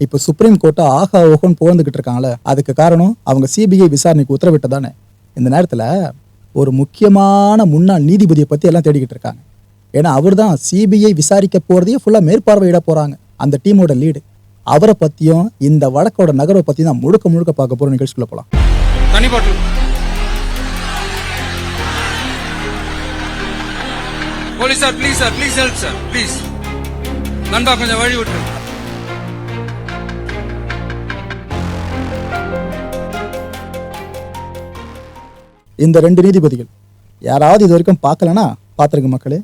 இப்போ சுப்ரீம் கோர்ட்டை ஆகா ஓகோன்னு புகழ்ந்துகிட்டு இருக்காங்களே அதுக்கு காரணம் அவங்க சிபிஐ விசாரணைக்கு உத்தரவிட்டதானே. இந்த நேரத்தில் ஒரு முக்கியமான முன்னாள் நீதிபதியை பற்றி எல்லாம் தேடிக்கிட்டு இருக்காங்க. ஏன்னா அவர் தான் சிபிஐ விசாரிக்க போகிறதையே ஃபுல்லாக மேற்பார்வையிட போகிறாங்க அந்த டீமோட லீடு அவரை பற்றியும் இந்த வழக்கோட நகரை பற்றி தான் முழுக்க முழுக்க பார்க்க போகிற நிகழ்ச்சிக்குள்ள போகலாம் police sir please sir please help sir please நண்பா கொஞ்சம் வழி விட்டுருங்க. இந்த ரெண்டு நீதிபதிகள் யாராவது இது வரைக்கும் பார்க்கலனா பார்த்துருங்க மக்களே.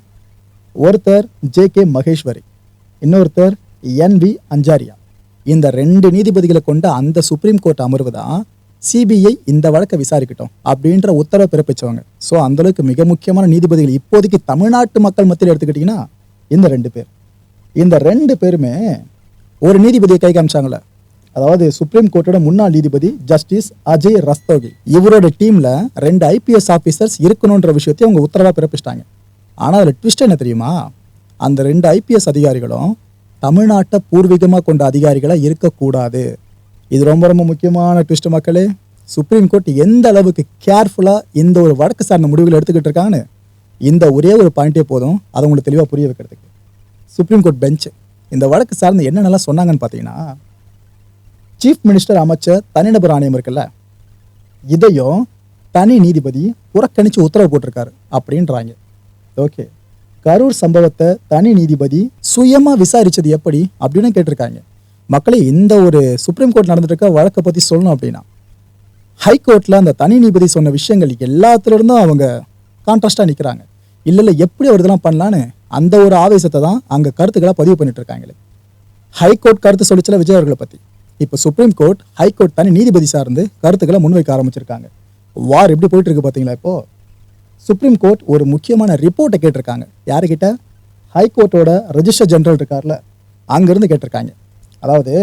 ஒருத்தர் ஜே கே மகேஸ்வரி இன்னொருத்தர் என் வி அஞ்சாரியா. இந்த ரெண்டு நீதிபதிகளை கொண்ட அந்த சுப்ரீம் கோர்ட் அமர்வு தான் சிபிஐ இந்த வழக்கை விசாரிக்கட்டும் அப்படின்ற உத்தரவை பிறப்பிச்சவங்க. ஸோ அந்தளவுக்கு மிக முக்கியமான நீதிபதிகள் இப்போதைக்கு தமிழ்நாட்டு மக்கள் மத்தியில் எடுத்துக்கிட்டிங்கன்னா இந்த ரெண்டு பேர். இந்த ரெண்டு பேருமே ஒரு நீதிபதியை கை காமிச்சாங்களே. அதாவது சுப்ரீம் கோர்ட்டோட முன்னாள் நீதிபதி ஜஸ்டிஸ் அஜய் ரஸ்தோகி இவரோட டீம்ல ரெண்டு ஐபிஎஸ் ஆஃபீஸர்ஸ் இருக்கணுன்ற விஷயத்தையும் அவங்க உத்தரவா பிறப்பிச்சிட்டாங்க. ஆனால் அதில் ட்விஸ்ட் என்ன தெரியுமா? அந்த ரெண்டு ஐபிஎஸ் அதிகாரிகளும் தமிழ்நாட்டை பூர்வீகமாக கொண்ட அதிகாரிகளாக இருக்கக்கூடாது. இது ரொம்ப ரொம்ப முக்கியமான ட்விஸ்ட் மக்களே. சுப்ரீம் கோர்ட் எந்த அளவுக்கு கேர்ஃபுல்லாக இந்த ஒரு வழக்கு சார்ந்த முடிவுகள் எடுத்துக்கிட்டு இருக்காங்கன்னு இந்த ஒரே ஒரு பாயிண்ட்டே போதும். அதை உங்களுக்கு தெளிவாக புரிய வைக்கிறதுக்கு. சுப்ரீம் கோர்ட் பெஞ்ச் இந்த வழக்கு சார்ந்து என்னென்னலாம் சொன்னாங்கன்னு பார்த்தீங்கன்னா சீஃப் மினிஸ்டர் அமைச்சர் தனிநபர் ஆணையம் இருக்குல்ல இதையும் தனி நீதிபதி புறக்கணித்து உத்தரவு போட்டிருக்காரு அப்படின்றாங்க. ஓகே கரூர் சம்பவத்தை தனி நீதிபதி சுயமாக விசாரித்தது எப்படி அப்படின்னு கேட்டிருக்காங்க. மக்களே இந்த ஒரு சுப்ரீம் கோர்ட் நடந்துட்டு இருக்க வழக்கை பற்றி சொல்லணும் அப்படின்னா ஹைகோர்ட்டில் அந்த தனி நீதிபதி சொன்ன விஷயங்கள் எல்லாத்துலேருந்தும் அவங்க கான்ட்ராஸ்டாக நிற்கிறாங்க இல்லை இல்லை எப்படி அவர் இதெல்லாம் பண்ணலான்னு அந்த ஒரு ஆவேசத்தை தான் அங்கே கருத்துக்களை பதிவு பண்ணிட்டு இருக்காங்களே ஹைகோர்ட் கருத்து சொல்லிச்சல விஜய் அவர்களை பற்றி இப்போ சுப்ரீம் கோர்ட் ஹைகோர்ட் தனி நீதிபதி சார்ந்து கருத்துக்களை முன்வைக்க ஆரம்பிச்சிருக்காங்க. வார் எப்படி போயிட்டு இருக்கு பார்த்தீங்களா இப்போ? சுப்ரீம் கோர்ட் ஒரு முக்கியமான ரிப்போர்ட்டை கேட்டிருக்காங்க. யாருக்கிட்ட ஹைகோர்ட்டோட ரெஜிஸ்டர் ஜெனரல் இருக்கார்ல அங்கேருந்து கேட்டிருக்காங்க. அதாவது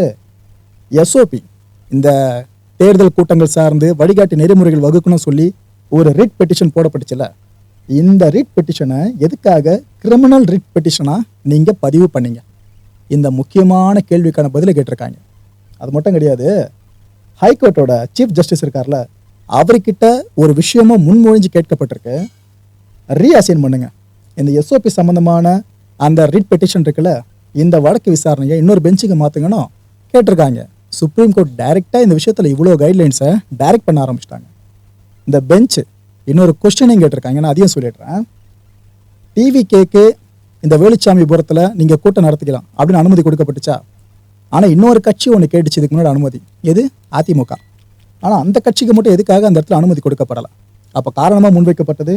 எஸ்ஓபி இந்த தேர்தல் கூட்டங்கள் சார்ந்து வழிகாட்டி நெறிமுறைகள் வகுக்கணும்னு சொல்லி ஒரு ரிட் பெட்டிஷன் போடப்பட்டுச்சுல. இந்த ரிட் பெட்டிஷனை எதுக்காக கிரிமினல் ரிட் பெட்டிஷனாக நீங்கள் பதிவு பண்ணீங்க? இந்த முக்கியமான கேள்விக்கான பதிலை கேட்டிருக்காங்க. அது மட்டும் கிடையாது. ஹைகோர்ட்டோட சீஃப் ஜஸ்டிஸ் இருக்கார்ல அவர்கிட்ட ஒரு விஷயமும் முன்மொழிஞ்சு கேட்கப்பட்டிருக்கு. ரீஅசைன் பண்ணுங்க. இந்த எஸ்ஓபி சம்மந்தமான அந்த ரிட் பெட்டிஷன் இருக்குல்ல இந்த வழக்கு விசாரணையை இன்னொரு பெஞ்சுக்கு மாற்றுங்கன்னு கேட்டிருக்காங்க. சுப்ரீம் கோர்ட் டைரெக்டாக இந்த விஷயத்தில் இவ்வளோ கைட்லைன்ஸை டைரக்ட் பண்ண ஆரம்பிச்சிட்டாங்க. இந்த பெஞ்ச் இன்னொரு கொஸ்டினையும் கேட்டிருக்காங்க. நான் அதையும் சொல்லிடுறேன். டிவி கேக்கு இந்த வேலுச்சாமிபுரத்தில் நீங்கள் கூட்டம் நடத்திக்கலாம் அப்படின்னு அனுமதி கொடுக்கப்பட்டுச்சா? ஆனால் இன்னொரு கட்சி ஒன்று கேட்டுச்சு இதுக்கு முன்னாடி அனுமதி. எது? அதிமுக. ஆனால் அந்த கட்சிக்கு மட்டும் எதுக்காக அந்த இடத்துல அனுமதி கொடுக்கப்படலை? அப்போ காரணமாக முன்வைக்கப்பட்டது?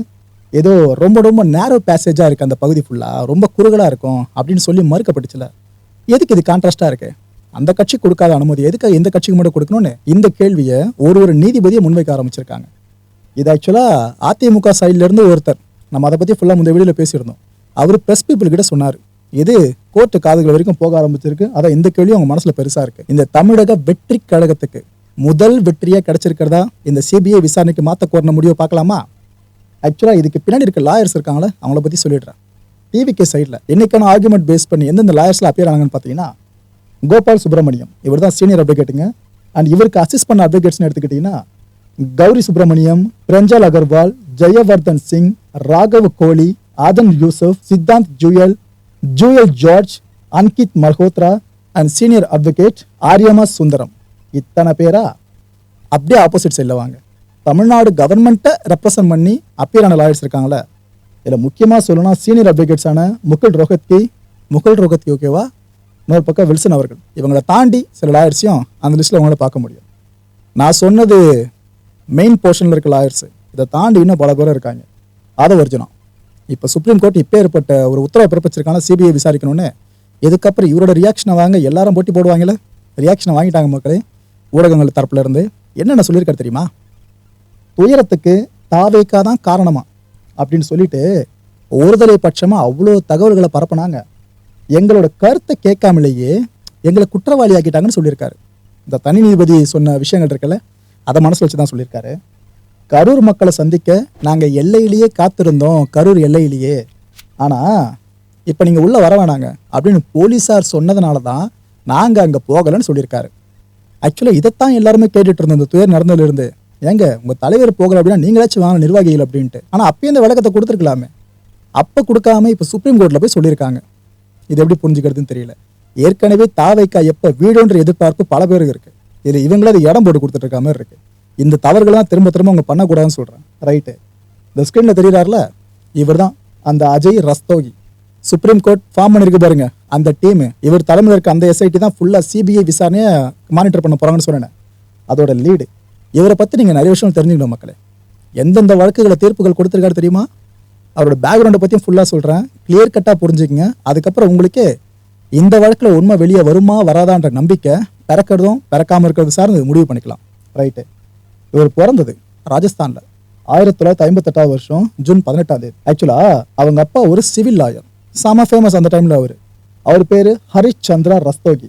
ஏதோ ரொம்ப ரொம்ப நேரோ பேசேஜாக இருக்குது அந்த பகுதி ஃபுல்லாக ரொம்ப குறுகலாக இருக்கும் அப்படின்னு சொல்லி மறுக்கப்பட்டுச்சுல. எதுக்கு இது கான்ட்ராஸ்டாக இருக்குது அந்த கட்சி கொடுக்காத அனுமதி எதுக்காக எந்த கட்சிக்கு மட்டும் கொடுக்கணும்னு? இந்த கேள்வியை ஒரு ஒரு நீதிபதியை முன்வைக்க ஆரம்பிச்சிருக்காங்க. இது ஆக்சுவலாக அதிமுக சைட்லேருந்து ஒருத்தர். நம்ம அதை பற்றி ஃபுல்லாக முந்தைய வீடியோவில் பேசியிருந்தோம். அவர் ப்ரெஸ் பீப்புள்கிட்ட சொன்னார். இது கோர்ட்டு காதுகள் வரைக்கும் போக ஆரம்பிச்சிருக்கு. அதான் இந்த கேள்வியும் அவங்க மனசில் பெருசாக இருக்கு. இந்த தமிழக வெற்றி கழகத்துக்கு முதல் வெற்றியாக கிடைச்சிருக்கிறதா? இந்த சிபிஐ விசாரணைக்கு மாற்ற கோரண முடிவை பார்க்கலாமா? ஆக்சுவலாக இதுக்கு பின்னாடி இருக்க லாயர்ஸ் இருக்காங்களே அவங்கள பற்றி சொல்லிடுறேன். டிவிகே சைடில் என்னைக்கான ஆர்குமெண்ட் பேஸ் பண்ணி எந்தெந்த லாயர்ஸில் அப்பியர் ஆனாங்கன்னு பார்த்தீங்கன்னா கோபால் சுப்பிரமணியம். இவர் தான் சீனியர் அட்வொகேட்டுங்க அண்ட் இவருக்கு அசிஸ்ட் பண்ண அட்வொகேட்ஸ்னு எடுத்துக்கிட்டிங்கன்னா Gauri Subramaniam Pranjal Agarwal Jayavardhan Singh Raghav Kohli Adam Yusuf Siddhant Juyal Juyal George Ankit Malhotra and senior advocate Aryama Sundaram இத்தனை பேரா? அப்படியே ஆப்போசிட் சைடில் வாங்க. தமிழ்நாடு கவர்மெண்ட்டை ரெப்ரசன்ட் பண்ணி அப்பியரான லாயர்ஸ் இருக்காங்களே இதில் முக்கியமாக சொல்லணும்னா சீனியர் அட்வொகேட்ஸான முகுல் ரோஹத்கி முகுல் ரோஹத்கி ஓகேவா இன்னொரு பக்கம் வில்சன் அவர்கள். இவங்களை தாண்டி சில லாயர்ஸையும் அந்த லிஸ்ட்டில் உங்களால் பார்க்க முடியும். நான் சொன்னது மெயின் போர்ஷனில் இருக்க லாயர்ஸ் இதை தாண்டி இன்னும் பல பேரும் இருக்காங்க. ஆதவர்ஜனம் இப்போ சுப்ரீம் கோர்ட் இப்போ ஏற்பட்ட ஒரு உத்தரவு பிறப்பிச்சிருக்காங்க சிபிஐ விசாரிக்கணும்னு. இதுக்கப்புறம் இவரோட ரியாக்ஷனை வாங்க எல்லாரும் போட்டி போடுவாங்கல்ல? ரியாக்ஷனை வாங்கிட்டாங்க மக்களே ஊடகங்கள் தரப்புல இருந்து என்னென்ன சொல்லியிருக்காரு தெரியுமா? துயரத்துக்கு தாவேக்கா தான் காரணமா அப்படின்னு சொல்லிட்டு ஒருதலை பட்சமாக அவ்வளோ தகவல்களை பரப்புனாங்க. எங்களோட கருத்தை கேட்காமலேயே எங்களை குற்றவாளி ஆக்கிட்டாங்கன்னு சொல்லியிருக்காரு. இந்த தனி நீதிபதி சொன்ன விஷயங்கள் இருக்குல்ல அதை மனசில் வச்சு தான் சொல்லியிருக்காரு. கரூர் மக்களை சந்திக்க நாங்கள் எல்லையிலேயே காத்திருந்தோம் கரூர் எல்லையிலேயே. ஆனால் இப்போ நீங்கள் உள்ளே வர வேணாங்க அப்படின்னு போலீஸார் சொன்னதுனால தான் நாங்கள் அங்கே போகலைன்னு சொல்லியிருக்காரு. ஆக்சுவலாக இதைத்தான் எல்லாருமே கேட்டுட்டு இருந்தோம் இந்த துயர் நடந்ததுலேருந்து ஏங்க உங்கள் தலைவர் போகலை அப்படின்னா நீங்களாச்சும் வாங்க நிர்வாகிகள் அப்படின்ட்டு. ஆனால் அப்பயே இந்த விளக்கத்தை கொடுத்துருக்கலாமே. அப்போ கொடுக்காம இப்போ சுப்ரீம் கோர்ட்டில் போய் சொல்லியிருக்காங்க. இது எப்படி புரிஞ்சுக்கிறதுன்னு தெரியல. ஏற்கனவே தாவைக்கா எப்போ வீடுன்ற எதிர்பார்ப்பு பல பேருக்கு இருக்குது இதில் இவங்களாவது இடம் போட்டு கொடுத்துட்டு இருக்க மாதிரி இருக்குது இந்த தவறுகள்லாம் திரும்ப திரும்ப அவங்க பண்ணக்கூடாதுன்னு சொல்கிறேன் ரைட்டு இந்த ஸ்க்ரீனில் தெரிகிறார்ல இவர் தான் அந்த Ajay Rastogi. Supreme court form பண்ணிருக்கு பாருங்க. அந்த டீம் இவர் தலைமையில் இருக்க அந்த எஸ்ஐடி தான் ஃபுல்லாக சிபிஐ விசாரணையை மானிட்டர் பண்ண போகிறாங்கன்னு சொன்னேன். அதோட லீடு இவரை பற்றி நீங்கள் நிறைய விஷயம் தெரிஞ்சுக்கணும் மக்களே. எந்தெந்த வழக்குகளை தீர்ப்புகள் கொடுத்துருக்காரு தெரியுமா? அவரோட பேக்ரவுண்டை பற்றியும் ஃபுல்லாக சொல்கிறேன் கிளியர் கட்டாக புரிஞ்சுக்கங்க. அதுக்கப்புறம் உங்களுக்கு இந்த வழக்கில் உண்மை வெளியே வருமா வராதான்ற நம்பிக்கை. பிறக்கிறதும் பிறக்காமல் இருக்கிறது சார்ந்து முடிவு பண்ணிக்கலாம். ரைட்டு இவர் பிறந்தது ராஜஸ்தானில். ஆயிரத்தி தொள்ளாயிரத்தி ஐம்பத்தெட்டாவது வருஷம் ஜூன் பதினெட்டாம் தேதி. ஆக்சுவலாக அவங்க அப்பா ஒரு சிவில் லாயர் செம ஃபேமஸ் அந்த டைமில் அவர். அவர் பேர் ஹரிஷ் சந்திரா ரஸ்தோகி.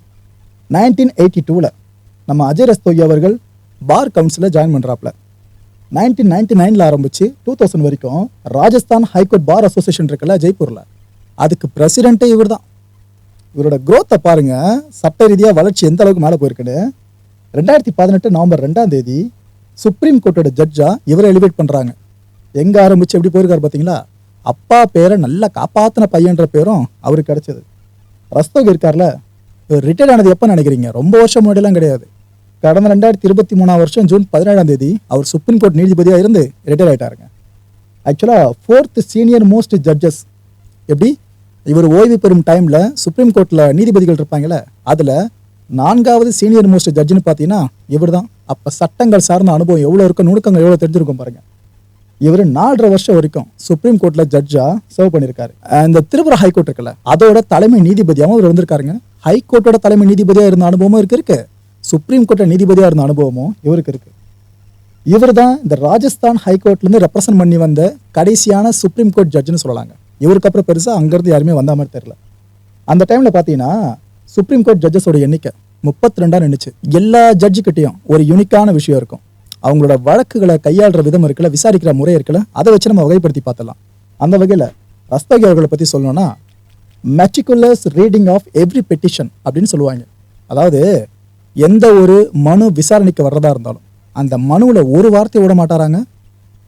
நைன்டீன் எயிட்டி டூவில் நம்ம அஜய் ரஸ்தோகி அவர்கள் பார் கவுன்சிலில் ஜாயின் பண்ணுறாப்புல நைன்டீன் நைன்டி நைனில் ஆரம்பிச்சு டூ தௌசண்ட் வரைக்கும் ராஜஸ்தான் ஹைகோர்ட் பார் அசோசியேஷன் இருக்குல்ல ஜெய்ப்பூரில். அதுக்கு பிரசிடென்ட்டே இவர் தான் இவரோட குரோத்தை பாருங்க சட்ட ரீதியாக வளர்ச்சி எந்த அளவுக்கு மேலே போயிருக்குன்னு. ரெண்டாயிரத்தி பதினெட்டு நவம்பர் ரெண்டாம் தேதி சுப்ரீம் கோர்ட்டோட ஜட்ஜா இவரை எலிவேட் பண்ணுறாங்க எங்கே ஆரம்பிச்சு எப்படி போயிருக்காரு பார்த்தீங்களா அப்பா பேரை நல்லா காப்பாற்றின பையன்ற பேரும் அவருக்கு கிடைச்சது. ரஸ்தோக் இருக்கார்ல இவர் ரிட்டையர்ட் ஆனது எப்போ நினைக்கிறீங்க? ரொம்ப வருஷம் முன்னாடிலாம் கிடையாது. கடந்த ரெண்டாயிரத்தி இருபத்தி மூணாம் வருஷம் ஜூன் பதினேழாம் தேதி அவர் சுப்ரீம் கோர்ட் நீதிபதியாக இருந்து ரிட்டையர் ஆயிட்டாருங்க. ஆக்சுவலாக ஃபோர்த் சீனியர் மோஸ்ட் ஜட்ஜஸ் எப்படி? இவர் ஓய்வு பெறும் டைமில் சுப்ரீம் கோர்ட்டில் நீதிபதிகள் இருப்பாங்கல்ல அதில் நான்காவது சீனியர் மோஸ்ட் ஜட்ஜுன்னு பார்த்தீங்கன்னா இவர் தான் அப்போ சட்டங்கள் சார்ந்த அனுபவம் எவ்வளோ இருக்கும்? நுணுக்கங்கள் எவ்வளோ தெரிஞ்சிருக்கும் பாருங்க. இவர் நாலரை வருஷம் வரைக்கும் சுப்ரீம் கோர்ட்டில் ஜட்ஜாக சர்வ் பண்ணியிருக்காரு. இந்த திரிபுரா ஹைகோர்ட் இருக்குல்ல அதோட தலைமை நீதிபதியாகவும் இவர் வந்திருக்காருங்க. ஹைகோர்ட்டோட தலைமை நீதிபதியாக இருந்த அனுபவமும் இருக்கு. இருக்கு சுப்ரீம் கோர்ட்டை நீதிபதியாக இருந்த அனுபவமும் இவருக்கு இருக்கு. இவர் தான் இந்த ராஜஸ்தான் ஹைகோர்ட்லேருந்து ரெப்ரசன்ட் பண்ணி வந்த கடைசியான சுப்ரீம் கோர்ட் ஜட்ஜ்னு சொல்லலாங்க. இவருக்கு அப்புறம் பெருசாக அங்கேருந்து யாருமே வந்த மாதிரி தெரியல. அந்த டைமில் பார்த்தீங்கன்னா சுப்ரீம் கோர்ட் ஜட்ஜஸோட எண்ணிக்கை முப்பத்தி ரெண்டாக நின்றுச்சு எல்லா ஜட்ஜுக்கிட்டையும் ஒரு யூனிக்கான விஷயம் இருக்கும். அவங்களோட வழக்குகளை கையாளுற விதம் இருக்குல்ல விசாரிக்கிற முறை இருக்குல்ல அதை வச்சு நம்ம வகைப்படுத்தி பார்த்தலாம் அந்த வகையில் ரஸ்தகி அவர்களை பற்றி சொல்லணும்னா meticulous reading of every petition அப்படின்னு சொல்லுவாங்க. அதாவது எந்த ஒரு மனு விசாரணைக்கு வர்றதா இருந்தாலும் அந்த மனுவில் ஒரு வார்த்தை விட மாட்டாராங்க.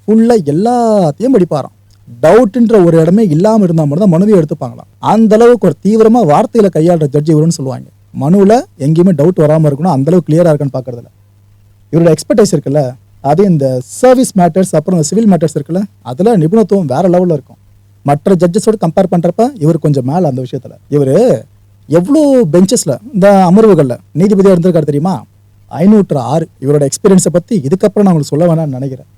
ஃபுல்லாக எல்லாத்தையும் படிப்பாராம். டவுட்ன்ற ஒரு இடமே இல்லாமல் இருந்தால் மட்டும் தான் மனுவை எடுத்துப்பாங்களாம். அந்த அளவுக்கு ஒரு தீவிரமாக வார்த்தையில் கையாளுற ஜட்ஜி இவருன்னு சொல்லுவாங்க. மனுவில் எங்கேயுமே டவுட் வராமல் இருக்கணும். அந்த அளவுக்கு கிளியராக இருக்குன்னு பார்க்குறதுல இவரோட எக்ஸ்பர்டைஸ் இருக்குல்ல அது இந்த சர்வீஸ் மேட்டர்ஸ் அப்புறம் இந்த சிவில் மேட்டர்ஸ் இருக்குல்ல அதில் நிபுணத்துவம் வேற லெவலில் இருக்கும். மற்ற ஜட்ஜஸோட கம்பேர் பண்ணுறப்ப இவர் கொஞ்சம் மேலே அந்த விஷயத்தில். இவர் எவ்வளோ பெஞ்சஸில் இந்த அமர்வுகளில் நீதிபதியாக இருந்திருக்காரு தெரியுமா? ஐநூற்று ஆறு. இவரோட எக்ஸ்பீரியன்ஸை பற்றி இதுக்கப்புறம் நான் உங்களுக்கு சொல்ல வேணாம்னு நினைக்கிறேன்.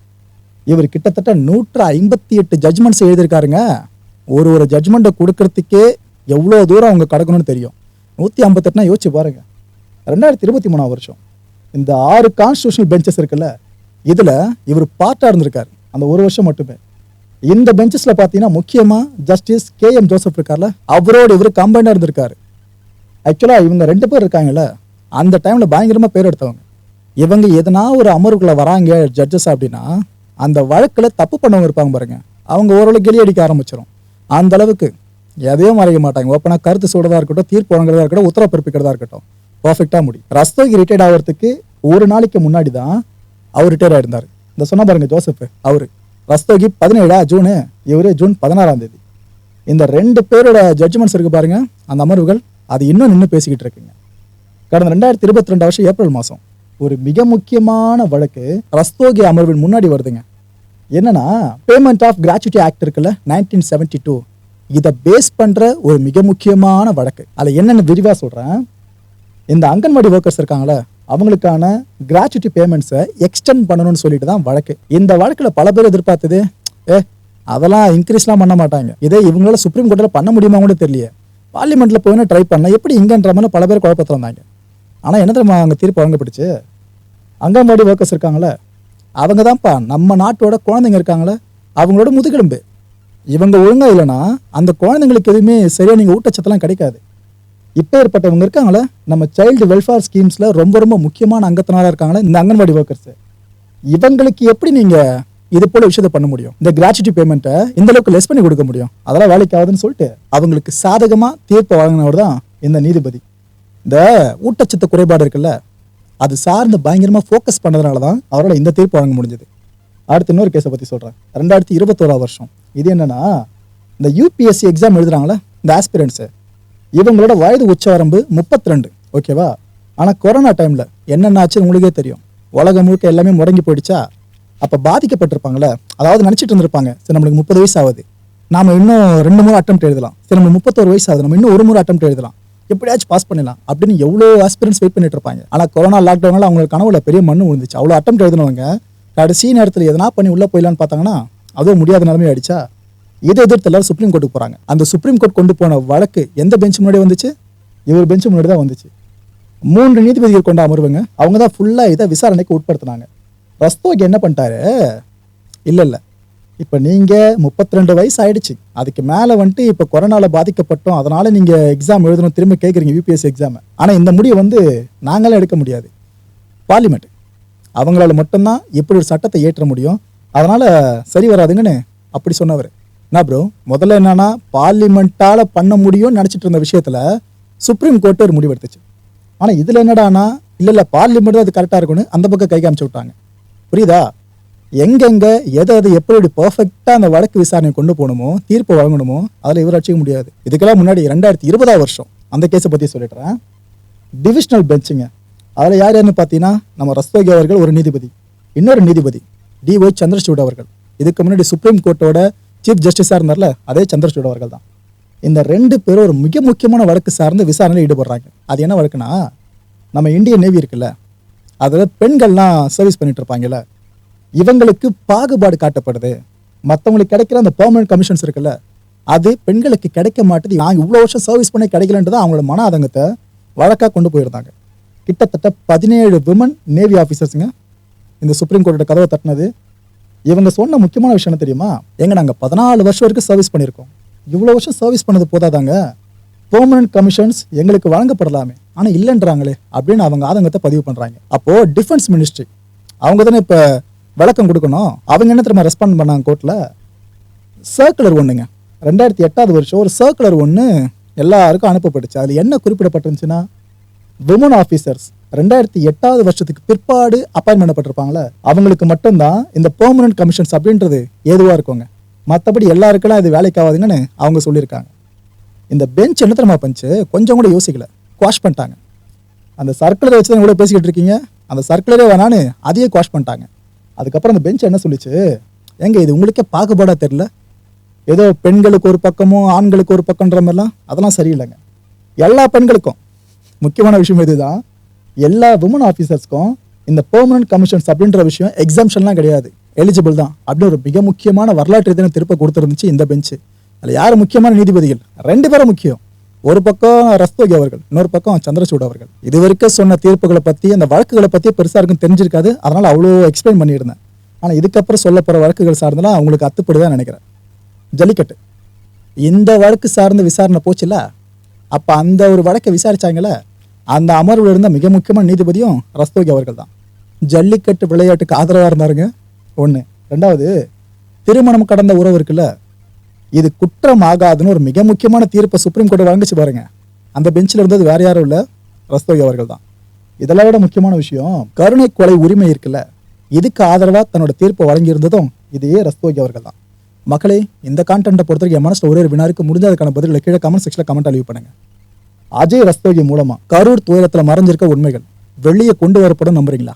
இவர் கிட்டத்தட்ட நூற்று ஐம்பத்தி எட்டு ஜட்ஜ்மெண்ட்ஸ் எழுதியிருக்காருங்க. ஒரு ஒரு ஜட்ஜ்மெண்ட்டை கொடுக்கறதுக்கே எவ்வளோ தூரம் அவங்க கடக்கணும்னு தெரியும். நூற்றி ஐம்பத்தெட்டுனா யோசிச்சு பாருங்க. ரெண்டாயிரத்தி இருபத்தி மூணாம் வருஷம். இந்த ஆறு கான்ஸ்டியூஷனல் பெஞ்சஸ் இருக்குல்ல இதில் இவர் பார்ட்டாக இருந்திருக்கார். அந்த ஒரு வருஷம் மட்டுமே. இந்த பெஞ்சஸில் பார்த்தீங்கன்னா முக்கியமாக ஜஸ்டிஸ் கே எம் ஜோசப் இருக்கார்ல அவரோட இவர் கம்பைனாக இருந்திருக்காரு. ஆக்சுவலாக இவங்க ரெண்டு பேர் இருக்காங்கல்ல அந்த டைமில் பயங்கரமாக பேர் எடுத்தவங்க. இவங்க எதனா ஒரு அமர்வுக்குள்ள வராங்க ஜட்ஜஸ் அப்படின்னா அந்த வழக்கில் தப்பு பண்ணவங்க இருப்பாங்க பாருங்கள் அவங்க ஓரளவு கெளி அடிக்க ஆரம்பிச்சிடும் அந்த அளவுக்கு எதையும் மறைக்க மாட்டாங்க. ஓப்பனாக கருத்து சொல்றதா இருக்கட்டும் தீர்ப்பு வழங்குறதா இருக்கட்டும் உத்தரவு பிறப்பிக்கிறதா இருக்கட்டும். பர்ஃபெக்டாக முடியும் ரஸ்தோகி ரிட்டையர்ட் ஆகிறதுக்கு ஒரு நாளைக்கு முன்னாடி தான் அவர் ரிட்டையர் ஆயிருந்தார். இந்த சொன்னா பாருங்க ஜோசப் அவர். ரஸ்தோகி பதினேழா ஜூனு இவர் ஜூன் பதினாறாம் தேதி. இந்த ரெண்டு பேரோட ஜட்ஜ்மெண்ட்ஸ் இருக்கு பாருங்கள் அந்த அமர்வுகள் அது இன்னும் நின்று பேசிக்கிட்டு இருக்குங்க. கடந்த ரெண்டாயிரத்தி இருபத்தி ரெண்டு வருஷம் ஏப்ரல் மாதம் ஒரு மிக முக்கியமான வழக்கு ரஸ்தோகி அமர்வின் முன்னாடி வருதுங்க. என்னன்னா பேமெண்ட் ஆஃப் கிராச்சுவிட்டி ஆக்ட் இருக்குல்ல நைன்டீன் செவன்டி டூ இதை பேஸ் பண்ணுற ஒரு மிக முக்கியமான வழக்கு. அதில் என்னென்ன விரிவாக சொல்கிறேன் இந்த அங்கன்வாடி ஒர்க்கர்ஸ் இருக்காங்களே அவங்களுக்கான கிராச்சுவிட்டி பேமெண்ட்ஸை எக்ஸ்டெண்ட் பண்ணணும்னு சொல்லிட்டு தான் வழக்கு. இந்த வழக்கில் பல பேர் எதிர்பார்த்தது ஏ அதெல்லாம் இன்க்ரீஸ்லாம் பண்ண மாட்டாங்க. இதே இவங்களால சுப்ரீம் கோர்ட்டில் பண்ண முடியுமா கூட தெரியல பார்லிமெண்ட்டில் போய் ட்ரை பண்ணால் எப்படி இங்கன்ற மாதிரி பல பேர் குழப்பத்தில் இருந்தாங்க. ஆனால் என்ன தெரியுமா அங்கே தீர்ப்பு வழங்கப்பட்டுச்சு? அங்கன்வாடி ஒர்க்கர்ஸ் இருக்காங்களே அவங்க தான்ப்பா நம்ம நாட்டோட குழந்தைங்க இருக்காங்களே அவங்களோட முதுகெலும்பு. இவங்க ஒழுங்காக இல்லைன்னா அந்த குழந்தைங்களுக்கு எதுவுமே சரியாக நீங்கள் ஊட்டச்சத்தெல்லாம் கிடைக்காது. இப்போ ஏற்பட்டவங்க இருக்காங்களே நம்ம சைல்டு வெல்ஃபேர் ஸ்கீம்ஸில் ரொம்ப ரொம்ப முக்கியமான அங்கத்தினாராக இருக்காங்களே இந்த அங்கன்வாடி ஒர்க்கர்ஸு இவங்களுக்கு எப்படி நீங்கள் இது போல விஷயத்தை பண்ண முடியும்? இந்த கிராச்சுட்டி பேமெண்ட்டை இந்த அளவுக்கு லெஸ் பண்ணி கொடுக்க முடியும்? அதெல்லாம் வேலைக்கு ஆகுதுன்னு சொல்லிட்டு அவங்களுக்கு சாதகமாக தீர்ப்பு வழங்கினவர் தான் இந்த நீதிபதி. இந்த ஊட்டச்சத்து குறைபாடு இருக்குல்ல அது சார்ந்து பயங்கரமாக ஃபோக்கஸ் பண்ணதுனால தான் அவரால் இந்த தீர்ப்பு வழங்க முடிஞ்சது. அடுத்து இன்னொரு கேஸை பற்றி சொல்கிறேன் ரெண்டாயிரத்தி இருபத்தோரா வருஷம். இது என்னென்னா இந்த யூபிஎஸ்சி எக்ஸாம் எழுதுகிறாங்களே இந்த ஆஸ்பிரண்ட்ஸு இவங்களோட வயது உச்சவரம்பு முப்பத்தி ரெண்டு ஓகேவா ஆனால் கொரோனா டைமில் என்னென்ன ஆச்சுன்னு உங்களுக்கே தெரியும். உலகம் முழுக்க எல்லாமே முடங்கி போயிடுச்சா? அப்போ பாதிக்கப்பட்டிருப்பாங்களே அதாவது நினச்சிட்டு இருந்திருப்பாங்க சரி நம்மளுக்கு முப்பது வயசு ஆகுது. நாம இன்னும் ரெண்டு முறை அட்டம் எழுதலாம். சரி நம்ம முப்பத்தோரு வயசு ஆகுது நம்ம இன்னும் ஒரு முறை அட்டம் எழுதலாம். எப்படியாச்சும் பாஸ் பண்ணலாம் அப்படின்னு எவ்வளோ ஆஸ்பிரன்ஸ் வெயிட் பண்ணிட்டு இருப்பாங்க. ஆனால் கொரோனா லாக்டவுனால் அவங்களுக்கு கனவுல பெரிய மண்ணு விழுந்துச்சு. அவ்வளோ அட்டம் எழுதினவங்க கடைசி நேரத்தில் எதனா பண்ணி உள்ளே போயிடலான்னு பார்த்தாங்கன்னா அதுவும் முடியாத நிலைமை ஆயிடுச்சா இதை எதிர்த்து எல்லாரும் சுப்ரீம் கோர்ட்டுக்கு போகிறாங்க அந்த சுப்ரீம் கோர்ட் கொண்டு போன வழக்கு எந்த பெஞ்ச் முன்னாடி வந்துச்சு? இவர் பெஞ்ச் முன்னாடி தான் வந்துச்சு. மூன்று நீதிபதிகள் கொண்ட அமர்வுங்க அவங்க தான் ஃபுல்லாக இதை விசாரணைக்கு உட்படுத்தினாங்க. ரஸ்தோக்கு என்ன பண்ணிட்டாரு? இல்லை இல்லை. இப்போ நீங்கள் முப்பத்தி ரெண்டு வயசு ஆயிடுச்சு அதுக்கு மேலே வந்துட்டு இப்போ கொரோனாவில் பாதிக்கப்பட்டோம். அதனால் நீங்கள் எக்ஸாம் எழுதணும். திரும்ப கேட்குறீங்க யூபிஎஸ்சி எக்ஸாமை ஆனால் இந்த முடிவை வந்து நாங்களே எடுக்க முடியாது. பார்லிமெண்ட் அவங்களால மட்டும்தான் எப்படி ஒரு சட்டத்தை ஏற்ற முடியும். அதனால் சரி வராதுங்கன்னு அப்படி சொன்னவர். என்ன ப்ரோ முதல்ல என்னன்னா பார்லிமெண்ட்டால் பண்ண முடியும்னு நினச்சிட்டு இருந்த விஷயத்தில் சுப்ரீம் கோர்ட்டு ஒரு முடிவு எடுத்துச்சு. ஆனால் இதில் என்னடானா இல்லை இல்லை பார்லிமெண்ட் தான் அது கரெக்டாக இருக்குன்னு அந்த பக்கம் கை காமிச்சு விட்டாங்க. புரியுதா? எங்கெங்கே எதை எது எப்படி எப்படி பர்ஃபெக்டாக அந்த வழக்கு விசாரணை கொண்டு போகணுமோ தீர்ப்பு வழங்கணுமோ அதில் இவர் அடிச்சிக்க முடியாது. இதுக்கெல்லாம் முன்னாடி ரெண்டாயிரத்தி இருபதாம் வருஷம் அந்த கேஸை பற்றி சொல்லிடுறேன். டிவிஷனல் பெஞ்சுங்க அதில் யார் யாருன்னு பார்த்தீங்கன்னா நம்ம ரஸ்தோகி அவர்கள் ஒரு நீதிபதி இன்னொரு நீதிபதி டி ஒய் சந்திரசூட் அவர்கள். இதுக்கு முன்னாடி சுப்ரீம் கோர்ட்டோட சீஃப் ஜஸ்டிஸாக இருந்தார்ல அதே சந்திரசூட் அவர்கள் தான். இந்த ரெண்டு பேரும் ஒரு மிக முக்கியமான வழக்கு சார்ந்து விசாரணையில் ஈடுபடுறாங்க. அது என்ன வழக்குனா நம்ம இந்தியன் நேவி இருக்குல்ல அதில் பெண்கள்லாம் சர்வீஸ் பண்ணிட்டு இருப்பாங்கல்ல இவங்களுக்கு பாகுபாடு காட்டப்படுது. மற்றவங்களுக்கு கிடைக்கிற அந்த பெர்மனன்ட் கமிஷன்ஸ் இருக்குல்ல அது பெண்களுக்கு கிடைக்க மாட்டேது. நான் இவ்வளோ வருஷம் சர்வீஸ் பண்ணி கிடைக்கலன்றது அவங்களோட மன ஆதங்கத்தை வழக்காக கொண்டு போயிருந்தாங்க. கிட்டத்தட்ட பதினேழு விமன் நேவி ஆஃபீஸர்ஸுங்க இந்த சுப்ரீம் கோர்ட்டோட கதவை தட்டினது. இவங்க சொன்ன முக்கியமான விஷயம் என்ன தெரியுமா? எங்க நாங்கள் பதினாலு வருஷம் வரைக்கும் சர்வீஸ் பண்ணியிருக்கோம். இவ்வளோ வருஷம் சர்வீஸ் பண்ணது போதாதாங்க? பெர்மனன்ட் கமிஷன்ஸ் எங்களுக்கு வழங்கப்படலாமே. ஆனால் இல்லைன்றாங்களே அப்படின்னு அவங்க ஆதங்கத்தை பதிவு பண்ணுறாங்க அப்போது டிஃபென்ஸ் மினிஸ்ட்ரி அவங்க தானே இப்போ விளக்கம் கொடுக்கணும். அவங்க என்ன திரும்ப ரெஸ்பாண்ட் பண்ணாங்க கோர்ட்டில் சர்க்குலர் ஒன்றுங்க ரெண்டாயிரத்தி எட்டாவது வருஷம் ஒரு சர்க்குலர் ஒன்று எல்லாருக்கும் அனுப்பப்பட்டுச்சு. அதில் என்ன குறிப்பிடப்பட்டிருந்துச்சுன்னா விமன் ஆஃபீஸர்ஸ் ரெண்டாயிரத்தி எட்டாவது வருஷத்துக்கு பிற்பாடு அப்பாயின்மெண்ட் பட்டிருப்பாங்களே அவங்களுக்கு மட்டும்தான் இந்த பெர்மனன்ட் கமிஷன்ஸ் அப்படின்றது ஏதுவாக இருக்குங்க. மற்றபடி எல்லாருக்கெல்லாம் இது வேலைக்கு ஆகாதுங்கன்னு அவங்க சொல்லியிருக்காங்க. இந்த பெஞ்ச் என்ன தெரியுமா பண்ணுச்சு? கொஞ்சம் கூட யோசிக்கல. குவாஷ் பண்ணிட்டாங்க. அந்த சர்க்குலரை வச்சு தான் கூட பேசிக்கிட்டு இருக்கீங்க. அந்த சர்க்குலரே வேணான்னு அதையே குவாஷ் பண்ணிட்டாங்க. அதுக்கப்புறம் அந்த பெஞ்ச் என்ன சொல்லிச்சு? ஏங்க இது உங்களுக்கே பாகுபாடாக தெரில ஏதோ பெண்களுக்கு ஒரு பக்கமும் ஆண்களுக்கு ஒரு பக்கம்ன்ற மாதிரிலாம்? அதெல்லாம் சரியில்லைங்க. எல்லா பெண்களுக்கும். முக்கியமான விஷயம் இதுதான். எல்லா விமன் ஆஃபீஸர்ஸ்க்கும் இந்த பெர்மனன்ட் கமிஷன்ஸ் அப்படின்ற விஷயம் எக்ஸாம்ஷன்லாம் கிடையாது. எலிஜிபிள் தான். அப்படின்னு ஒரு மிக முக்கியமான வரலாற்று ரீதியான திருப்ப கொடுத்துருந்துச்சு இந்த பெஞ்சு அதில் யார் முக்கியமான நீதிபதிகள்? ரெண்டு பேரும் முக்கியம். ஒரு பக்கம் ரஸ்தோகி அவர்கள் இன்னொரு பக்கம் சந்திரசூட் அவர்கள். இது வரைக்கும் சொன்ன தீர்ப்புகளை பற்றி அந்த வழக்குகளை பற்றி பெருசாக இருக்கும் தெரிஞ்சிருக்காது. அதனால் அவ்வளோ எக்ஸ்பிளைன் பண்ணியிருந்தேன். ஆனால் இதுக்கப்புறம் சொல்ல போகிற வழக்குகள் சார்ந்தெல்லாம் அவங்களுக்கு அத்துப்படுதான் நினைக்கிறேன். ஜல்லிக்கட்டு. இந்த வழக்கு சார்ந்த விசாரணை போச்சுல அப்போ அந்த ஒரு வழக்கை விசாரிச்சாங்கல்ல? அந்த அமர்வில் இருந்த மிக முக்கியமான நீதிபதியும் ரஸ்தோகி அவர்கள் தான். ஜல்லிக்கட்டு விளையாட்டுக்கு ஆதரவாக இருந்தாருங்க? ஒன்று ரெண்டாவது திருமணம் கடந்த உறவு இருக்குல்ல? இது குற்றம் ஆகாதுன்னு ஒரு மிக முக்கியமான தீர்ப்பை சுப்ரீம் கோர்ட் வழங்கிச்சு பாருங்க. அந்த பெஞ்சில் இருந்தது வேற யாரும் இல்லை ரஸ்தோகி அவர்கள் தான். இதெல்லாம் விட முக்கியமான விஷயம் கருணை கொலை உரிமை இருக்குல்ல இதுக்கு ஆதரவாக தன்னோட தீர்ப்பை வழங்கியிருந்ததும் இதையே ரஸ்தோகி அவர்கள் தான். மக்களே இந்த கான்டென்ட்டை பொறுத்த வரைக்கும் என் மனசில் ஒரே ஒரு வினாருக்கு முடிஞ்சதுக்கான பதில்களை கீழே கமெண்ட் செக்ஷனில் கமெண்ட் அழிவு பண்ணுங்க. அஜய் ரஸ்தோகி மூலமாக கரூர் துயரத்தில் மறைஞ்சிருக்க உண்மைகள் வெளியே கொண்டு வரப்படும் நம்புறீங்களா?